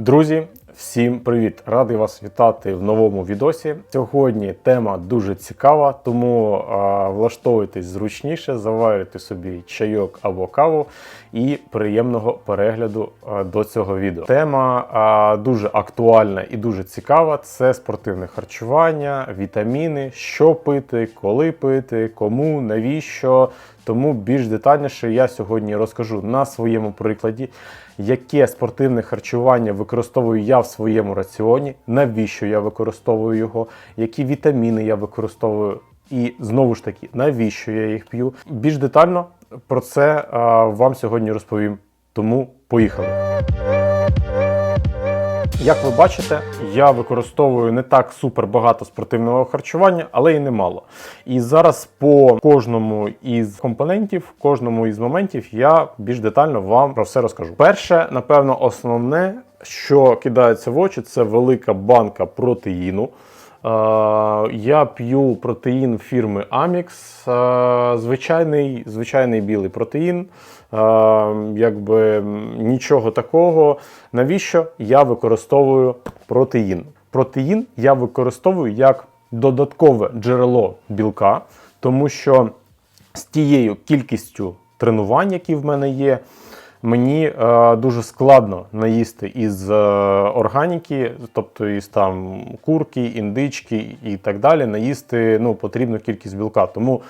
Друзі, всім привіт! Радий вас вітати в новому відосі. Сьогодні тема дуже цікава, тому а, влаштовуйтесь зручніше, заварюйте собі чайок або каву і приємного перегляду а, до цього відео. Тема а, дуже актуальна і дуже цікава. Це спортивне харчування, вітаміни, що пити, коли пити, кому, навіщо. Тому більш детальніше я сьогодні розкажу на своєму прикладі, яке спортивне харчування використовую я в своєму раціоні, навіщо я використовую його, які вітаміни я використовую, і знову ж таки, навіщо я їх п'ю. Більш детально про це вам сьогодні розповім. Тому поїхали. Як ви бачите, я використовую не так супер багато спортивного харчування, але і немало. І зараз по кожному із компонентів, кожному із моментів я більш детально вам про все розкажу. Перше, напевно, основне, що кидається в очі, це велика банка протеїну. Е, Я п'ю протеїн фірми Amix, е, звичайний, звичайний білий протеїн. Е, Якби нічого такого. Навіщо я використовую протеїн? Протеїн я використовую як додаткове джерело білка, тому що з тією кількістю тренувань, які в мене є, мені е, дуже складно наїсти із е, органіки, тобто із там курки, індички і так далі, наїсти ну, потрібну кількість білка. Тому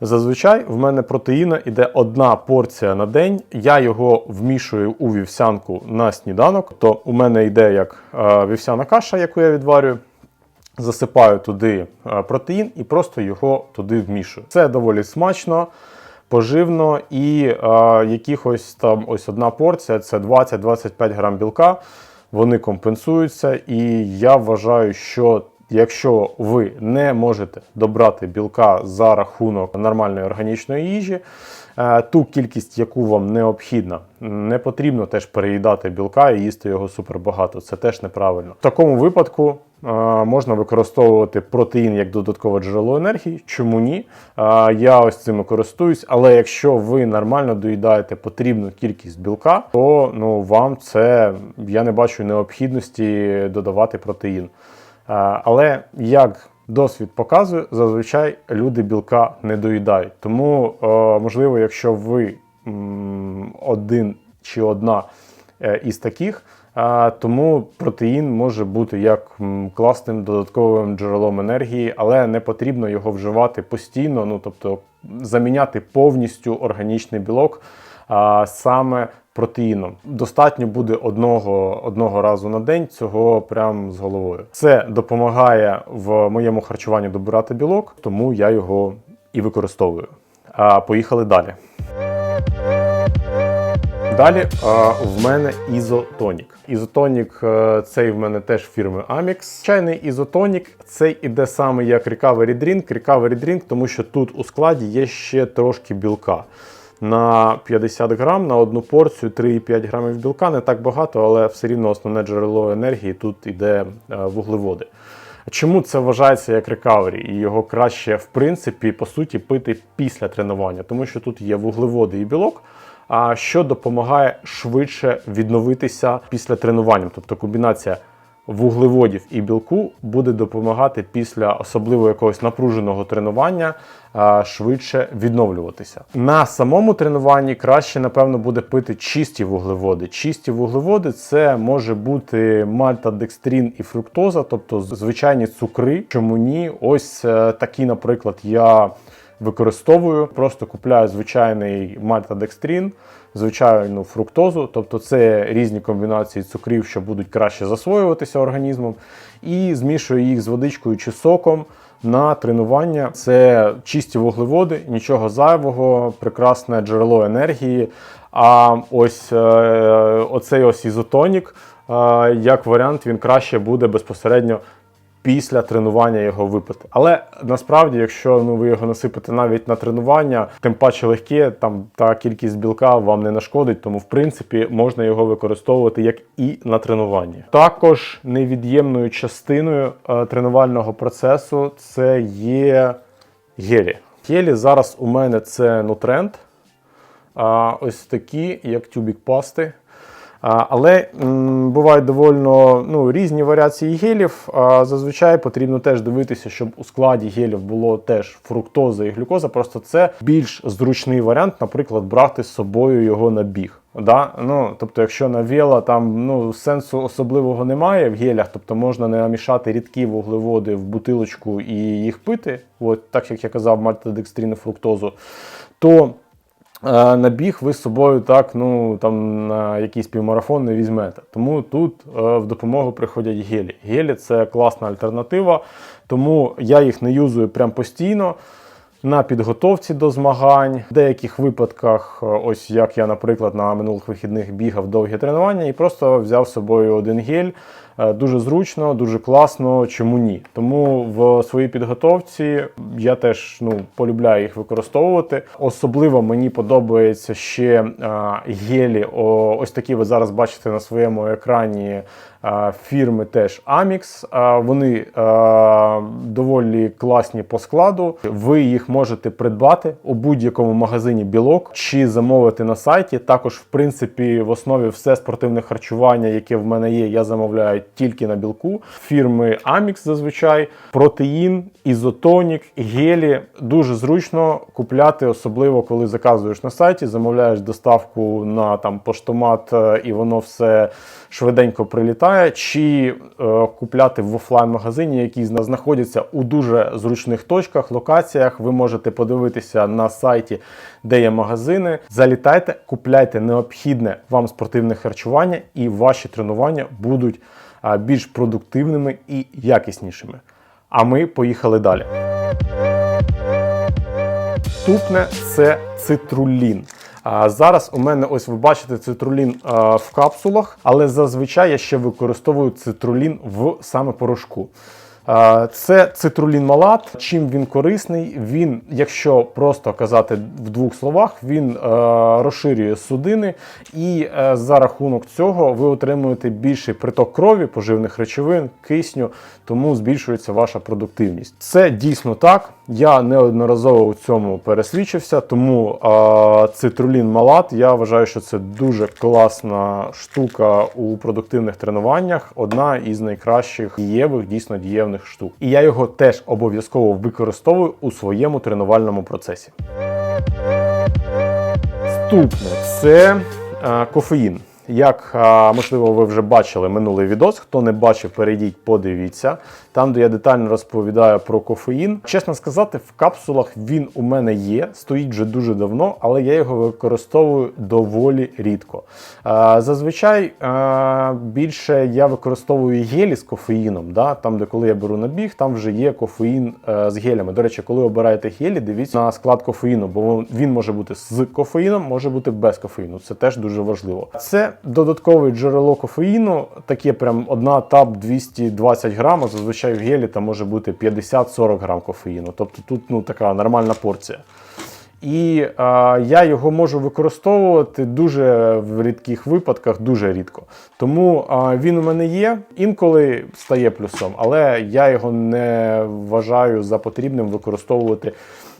зазвичай в мене протеїна іде одна порція на день. Я його вмішую у вівсянку на сніданок. То у мене йде як е, вівсяна каша, яку я відварюю. Засипаю туди е, протеїн і просто його туди вмішую. Це доволі смачно, поживно і е, якихось там ось одна порція це 20-25 грам білка. Вони компенсуються, і я вважаю, що якщо ви не можете добрати білка за рахунок нормальної органічної їжі, е, ту кількість, яку вам необхідна, не потрібно теж переїдати білка і їсти його супербагато. Це теж неправильно. В такому випадку е, можна використовувати протеїн як додаткове джерело енергії. Чому ні? Е, Я ось цим користуюсь, але якщо ви нормально доїдаєте потрібну кількість білка, то ну вам це я не бачу необхідності додавати протеїн. Але як досвід показує, зазвичай люди білка не доїдають. Тому, е, можливо, якщо ви один чи одна е, із таких, тому протеїн може бути як класним додатковим джерелом енергії, але не потрібно його вживати постійно, ну тобто заміняти повністю органічний білок саме протеїном. Достатньо буде одного, одного разу на день цього прям з головою. Це допомагає в моєму харчуванні добирати білок, тому я його і використовую. А, поїхали далі. Далі а, в мене ізотонік. Ізотонік е, цей в мене теж фірми Amix. Чайний ізотонік цей іде саме як Recovery Drink. Recovery Drink, тому що тут у складі є ще трошки білка. На 50 грам на одну порцію 3,5 грамів білка не так багато, але все рівно основне джерело енергії тут іде е, вуглеводи. Чому це вважається як рекавері? І його краще, в принципі, по суті, пити після тренування, тому що тут є вуглеводи і білок, а що допомагає швидше відновитися після тренування. Тобто комбінація вуглеводів і білку буде допомагати після особливо якогось напруженого тренування швидше відновлюватися. На самому тренуванні краще, напевно, буде пити чисті вуглеводи. Чисті вуглеводи це може бути мальтодекстрин і фруктоза, тобто звичайні цукри. Чому ні? Ось е, такі, наприклад, я використовую. Просто купляю звичайний мальтодекстрин, звичайну фруктозу, тобто це різні комбінації цукрів, що будуть краще засвоюватися організмом, і змішую їх з водичкою чи соком. На тренування це чисті вуглеводи, нічого зайвого, прекрасне джерело енергії. А ось е, оцей ось ізотонік, е, як варіант, він краще буде безпосередньо після тренування його випити. Але насправді, якщо ну, ви його насипите навіть на тренування, тим паче легке, там та кількість білка вам не нашкодить, тому в принципі можна його використовувати як і на тренуванні. Також невід'ємною частиною е, тренувального процесу це є гелі. Гелі зараз у мене це нутренд. А ось такі, як тюбік пасти. Але бувають довольно ну, різні варіації гелів. Зазвичай потрібно теж дивитися, щоб у складі гелів було теж фруктоза і глюкоза. Просто це більш зручний варіант, наприклад, брати з собою його на біг. Да? Ну, тобто, якщо на вела там ну, сенсу особливого немає в гелях, тобто можна не намішати рідкі вуглеводи в бутилочку і їх пити, от, так як я казав, мальтодекстрину фруктозу, то е, на біг ви з собою так, ну, там, на якийсь півмарафон не візьмете. Тому тут е, в допомогу приходять гелі. Гелі це класна альтернатива, тому я їх не юзую прям постійно на підготовці до змагань. В деяких випадках, е, ось як я, наприклад, на минулих вихідних бігав довгі тренування і просто взяв з собою один гель. Е, Дуже зручно, дуже класно. Чому ні? Тому в своїй підготовці я теж ну полюбляю їх використовувати. Особливо мені подобається ще е, гелі. Ось такі ви зараз бачите на своєму екрані е, фірми теж Amix. Вони доволі класні по складу. Ви їх можете придбати у будь-якому магазині білок чи замовити на сайті. Також, в принципі, в основі все спортивне харчування, яке в мене є, я замовляю тільки на білку. Фірми Amix зазвичай, протеїн, ізотонік, гелі. Дуже зручно купляти, особливо коли заказуєш на сайті, замовляєш доставку на там поштомат, е, і воно все швиденько прилітає, чи е, купляти в офлайн-магазині, зна- знаходяться у дуже зручних точках, локаціях. Ви можете подивитися на сайті, де є магазини. Залітайте, купляйте необхідне вам спортивне харчування, і ваші тренування будуть більш продуктивними і якіснішими. А ми поїхали далі. Наступне це цитрулін. Зараз у мене ось ви бачите цитрулін в капсулах, але зазвичай я ще використовую цитрулін в саме порошку. Це цитрулін малат. Чим він корисний? Він, якщо просто казати в двох словах, він е, розширює судини, і е, за рахунок цього ви отримуєте більший приток крові, поживних речовин, кисню, тому збільшується ваша продуктивність. Це дійсно так. Я неодноразово у цьому пересвідчився, тому е, цитрулін малат. Я вважаю, що це дуже класна штука у продуктивних тренуваннях. Одна із найкращих дієвих, дійсно дієвних штук. І я його теж обов'язково використовую у своєму тренувальному процесі. Наступне це е, кофеїн. Як можливо ви вже бачили минулий відос, хто не бачив, перейдіть, подивіться. Там, де я детально розповідаю про кофеїн. Чесно сказати, в капсулах він у мене є, стоїть вже дуже давно, але я його використовую доволі рідко. Зазвичай більше я використовую гелі з кофеїном. Да? Там, де коли я беру набіг, там вже є кофеїн е, з гелями. До речі, коли обираєте гелі, дивіться на склад кофеїну, бо він може бути з кофеїном, може бути без кофеїну. Це теж дуже важливо. Це додаткове джерело кофеїну, таке прям одна таб 220 грам, а зазвичай в гелі там може бути 50-40 грам кофеїну. Тобто тут ну, така нормальна порція. І е, я його можу використовувати дуже в рідких випадках, дуже рідко. Тому е, він у мене є, інколи стає плюсом, але я його не вважаю за потрібним використовувати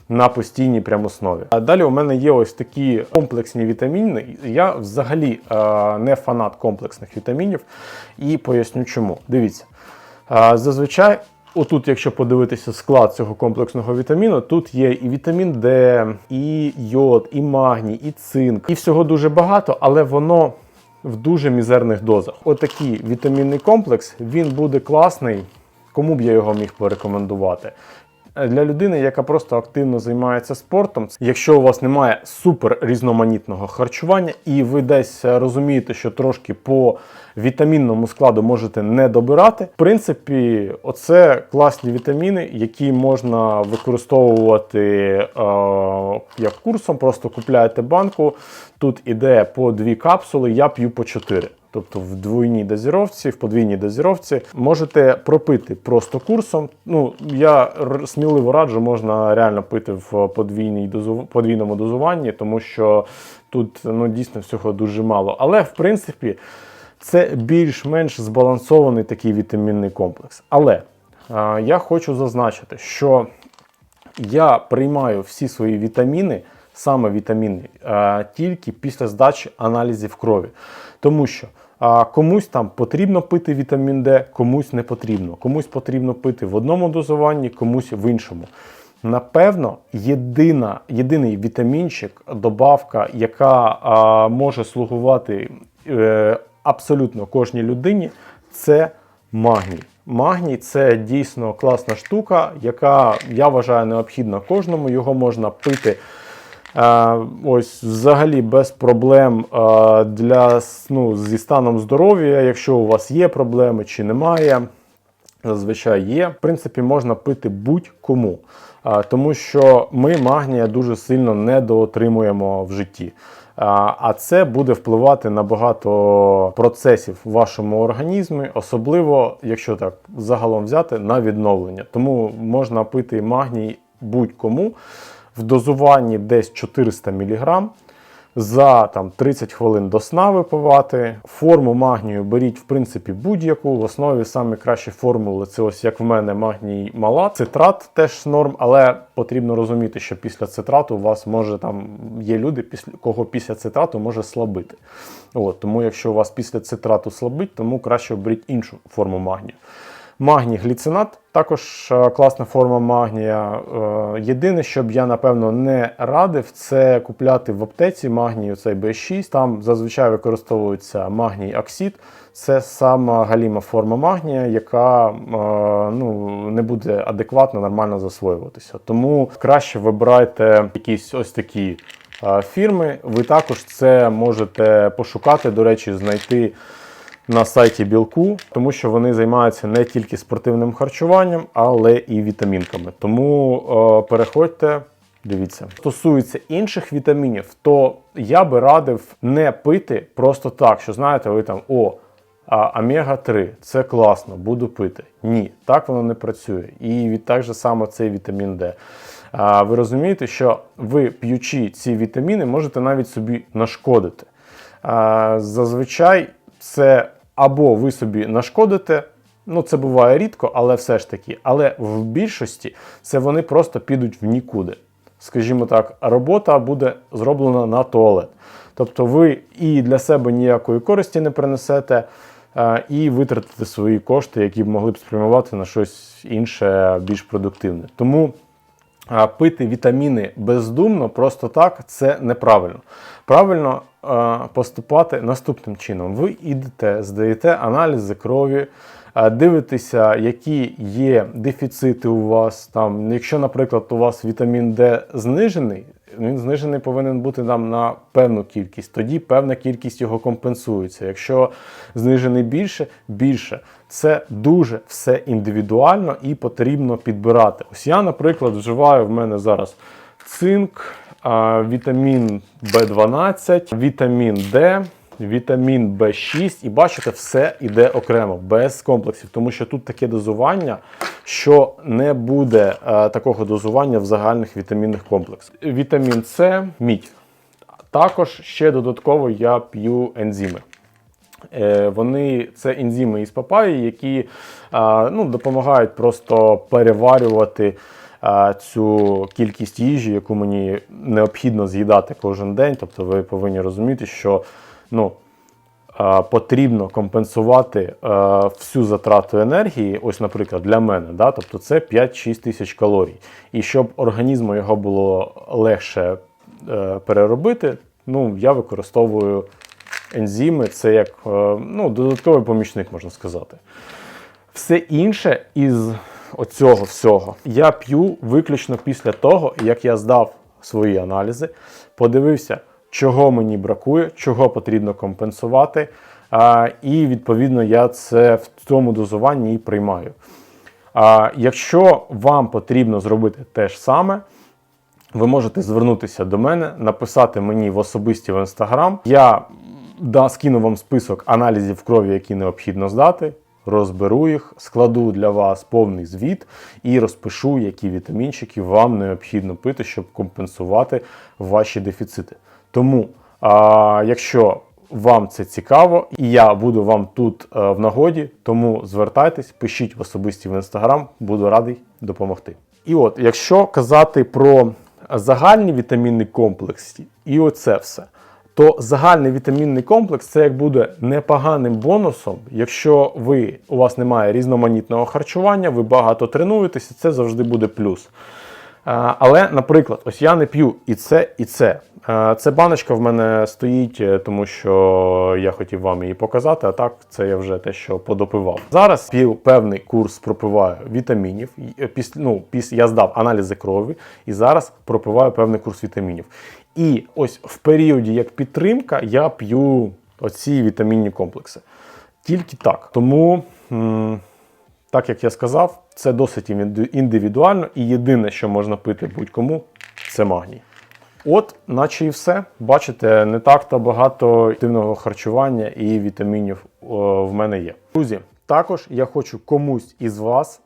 на постійній прям основі. А далі у мене є ось такі комплексні вітаміни. Я взагалі е, не фанат комплексних вітамінів і поясню чому. Дивіться, е, зазвичай. Отут, якщо подивитися склад цього комплексного вітаміну, тут є і вітамін Д, і йод, і магній, і цинк, і всього дуже багато, але воно в дуже мізерних дозах. Отакий вітамінний комплекс він буде класний. Кому б я його міг порекомендувати? Для людини, яка просто активно займається спортом, якщо у вас немає супер різноманітного харчування, і ви десь розумієте, що трошки по вітамінному складу можете не добирати, в принципі, оце класні вітаміни, які можна використовувати е, як курсом. Просто купляєте банку. Тут іде по дві капсули, я п'ю по чотири. Тобто в двойній дозіровці, в подвійній дозіровці можете пропити просто курсом. Ну я сміливо раджу, можна реально пити в подвійній дозу... подвійному дозуванні, тому що тут ну дійсно всього дуже мало. Але в принципі це більш-менш збалансований такий вітамінний комплекс. Але а, я хочу зазначити, що я приймаю всі свої вітаміни, саме вітаміни, тільки після здачі аналізів крові. Тому що а, комусь там потрібно пити вітамін Д, комусь не потрібно. Комусь потрібно пити в одному дозуванні, комусь в іншому. Напевно, єдина, єдиний вітамінчик, добавка, яка а, може слугувати е, абсолютно кожній людині, це магній. Магній це дійсно класна штука, яка я вважаю необхідна кожному. Його можна пити ось взагалі без проблем е, для ну, зі станом здоров'я, якщо у вас є проблеми чи немає. Зазвичай є. В принципі, можна пити будь-кому, тому що ми магнія дуже сильно недоотримуємо в житті. А це буде впливати на багато процесів в вашому організмі, особливо, якщо так загалом взяти, на відновлення. Тому можна пити магній будь-кому в дозуванні десь 400 мг за там 30 хвилин до сна випивати. Форму магнію беріть, в принципі, будь-яку. В основі саме кращі формули це ось як в мене магній мала. Цитрат теж норм, але потрібно розуміти, що після цитрату у вас може там є люди, після кого після цитрату може слабити. От, тому якщо у вас після цитрату слабить, тому краще оберіть іншу форму магнію. Магній гліцинат також е, класна форма магнія. Е, Єдине, що б я напевно не радив, це купляти в аптеці магнію цей B6. Там зазвичай використовується магній оксид. Це сама галіма форма магнія, яка е, ну, не буде адекватно нормально засвоюватися. Тому краще вибирайте якісь ось такі фірми. Ви також це можете пошукати, до речі, знайти на сайті білку, тому що вони займаються не тільки спортивним харчуванням, але і вітамінками. Тому е, переходьте. Дивіться, стосується інших вітамінів, то я би радив не пити просто так, що знаєте, ви там о, а омега-3 це класно, буду пити. Ні, так воно не працює. І від так же само цей вітамін Д. А, ви розумієте, що ви п'ючи ці вітаміни, можете навіть собі нашкодити. А, зазвичай це або ви собі нашкодите. Ну, це буває рідко, але все ж таки. Але в більшості це вони просто підуть в нікуди. Скажімо так, робота буде зроблена на туалет. Тобто ви і для себе ніякої користі не принесете, е, і витратите свої кошти, які б могли б спрямувати на щось інше, більш продуктивне. Тому пити вітаміни бездумно, просто так, це неправильно. Правильно поступати наступним чином. Ви йдете, здаєте аналізи крові, Дивитися, дивитеся, які є дефіцити у вас. Там, якщо, наприклад, у вас вітамін Д знижений, він знижений повинен бути там на певну кількість, тоді певна кількість його компенсується. Якщо знижений більше, більше. Це дуже все індивідуально і потрібно підбирати. Ось я, наприклад, вживаю в мене зараз цинк, вітамін В12, вітамін Д. Вітамін В6, і бачите, все йде окремо, без комплексів, тому що тут таке дозування, що не буде е, такого дозування в загальних вітамінних комплексах. Вітамін С, мідь. Також ще додатково я п'ю ензими. Е, Вони це ензими із папаї, які е, ну, допомагають просто переварювати е, цю кількість їжі, яку мені необхідно з'їдати кожен день. Тобто ви повинні розуміти, що ну, потрібно компенсувати е, всю затрату енергії. Ось, наприклад, для мене, да, тобто це 5-6 тисяч калорій. І щоб організму його було легше е, переробити, ну, я використовую ензими, це як е, ну, додатковий помічник, можна сказати. Все інше із оцього всього я п'ю виключно після того, як я здав свої аналізи, подивився, чого мені бракує, чого потрібно компенсувати. А, і відповідно я це в цьому дозуванні і приймаю. А, якщо вам потрібно зробити те ж саме, ви можете звернутися до мене, написати мені в особисті в інстаграм. Я да, скину вам список аналізів крові, які необхідно здати. Розберу їх, складу для вас повний звіт і розпишу, які вітамінчики вам необхідно пити, щоб компенсувати ваші дефіцити. Тому, а, якщо вам це цікаво, і я буду вам тут е, в нагоді, тому звертайтесь, пишіть в особисті в інстаграм, буду радий допомогти. І от, якщо казати про загальні вітамінні комплекси, і оце все, то загальний вітамінний комплекс це як буде непоганим бонусом, якщо ви у вас немає різноманітного харчування, ви багато тренуєтеся, це завжди буде плюс. Е, Але, наприклад, ось я не п'ю і це, і це. Е, Це баночка в мене стоїть, е, тому що я хотів вам її показати, а так це я вже те, що подопивав. Зараз п'ю певний курс пропиваю вітамінів. Е, Після, ну, після, я здав аналізи крові і зараз пропиваю певний курс вітамінів. І ось в періоді як підтримка я п'ю оці вітамінні комплекси. Тільки так. Тому. так як я сказав, це досить індивідуально, і єдине, що можна пити будь-кому, це магній. От, наче і все. Бачите, не так то багато активного харчування і вітамінів в мене є. Друзі, також я хочу комусь із вас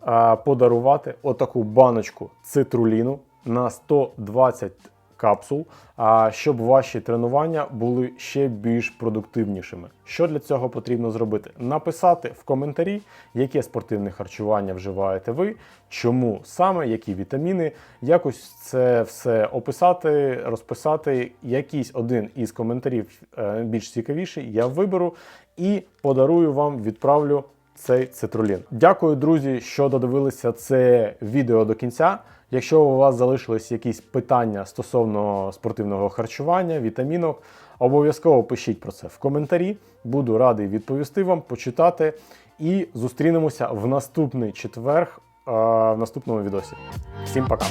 подарувати отаку баночку цитруліну на 120 капсул, щоб ваші тренування були ще більш продуктивнішими. Що для цього потрібно зробити? Написати в коментарі, яке спортивне харчування вживаєте ви, чому саме, які вітаміни, якось це все описати, розписати. Якийсь один із коментарів е, більш цікавіший, я виберу і подарую вам, відправлю цей цитрулін. Дякую, друзі, що додивилися це відео до кінця. Якщо у вас залишились якісь питання стосовно спортивного харчування, вітамінок, обов'язково пишіть про це в коментарі. Буду радий відповісти вам, почитати. І зустрінемося в наступний четверг е, в наступному відосі. Всім пока!